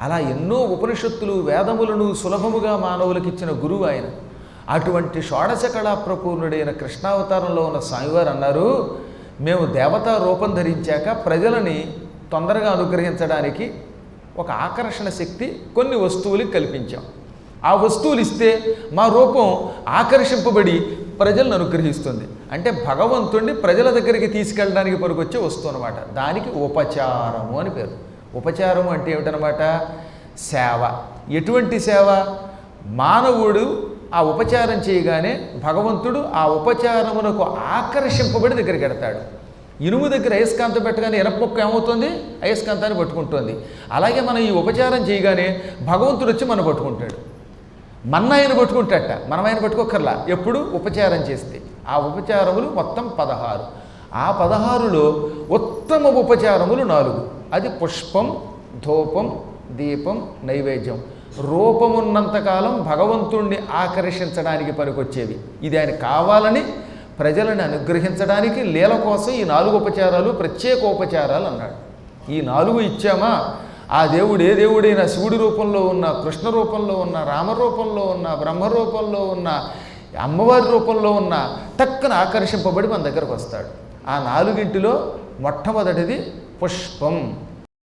అలా ఎన్నో ఉపనిషత్తులు వేదములను సులభముగా మానవులకు ఇచ్చిన గురువు ఆయన. అటువంటి షోడశ కళా ప్రపూర్ణుడైన కృష్ణావతారంలో ఉన్న స్వామివారు అన్నారు మేము దేవతా రూపం ధరించాక ప్రజలని తొందరగా అనుగ్రహించడానికి ఒక ఆకర్షణ శక్తి కొన్ని వస్తువులకి కల్పించాం. ఆ వస్తువులు ఇస్తే మా రూపం ఆకర్షింపబడి ప్రజలను అనుగ్రహిస్తుంది. అంటే భగవంతుణ్ణి ప్రజల దగ్గరికి తీసుకెళ్ళడానికి పనికొచ్చే వస్తువు అనమాట దానికి ఉపచారము అని పేరు. ఉపచారం అంటే ఏమిటనమాట సేవ. ఎటువంటి సేవ? మానవుడు ఆ ఉపచారం చేయగానే భగవంతుడు ఆ ఉపచారమునకు ఆకర్షింపబడి దగ్గరికి ఎడతాడు ఇనుము దగ్గర అయస్కాంతం పెట్టగానే ఎనపొక్క ఏమవుతుంది? అయస్కాంతాన్ని పట్టుకుంటుంది. అలాగే మనం ఈ ఉపచారం చేయగానే భగవంతుడు వచ్చి మనం పట్టుకుంటాడు. మన ఆయన పట్టుకుంటాట మనం ఆయన పట్టుకోకర్లా ఎప్పుడు? ఉపచారం చేస్తే. ఆ ఉపచారములు మొత్తం పదహారు. ఆ పదహారులో ఉత్తమ ఉపచారములు నాలుగు. అది పుష్పం ధూపం దీపం నైవేద్యం. రూపమున్నంతకాలం భగవంతుణ్ణి ఆకర్షించడానికి పనికొచ్చేవి. ఇది ఆయన కావాలని ప్రజలను అనుగ్రహించడానికి లీల కోసం ఈ నాలుగు ఉపచారాలు ప్రత్యేక ఉపచారాలు అన్నాడు. ఈ నాలుగు ఇచ్చామా? ఆ దేవుడు ఏ దేవుడైనా శివుడి రూపంలో ఉన్న కృష్ణ రూపంలో ఉన్న రామ రూపంలో ఉన్న బ్రహ్మ రూపంలో ఉన్న అమ్మవారి రూపంలో ఉన్న టక్కన ఆకర్షింపబడి మన దగ్గరకు వస్తాడు. ఆ నాలుగింటిలో మొట్టమొదటిది పుష్పం.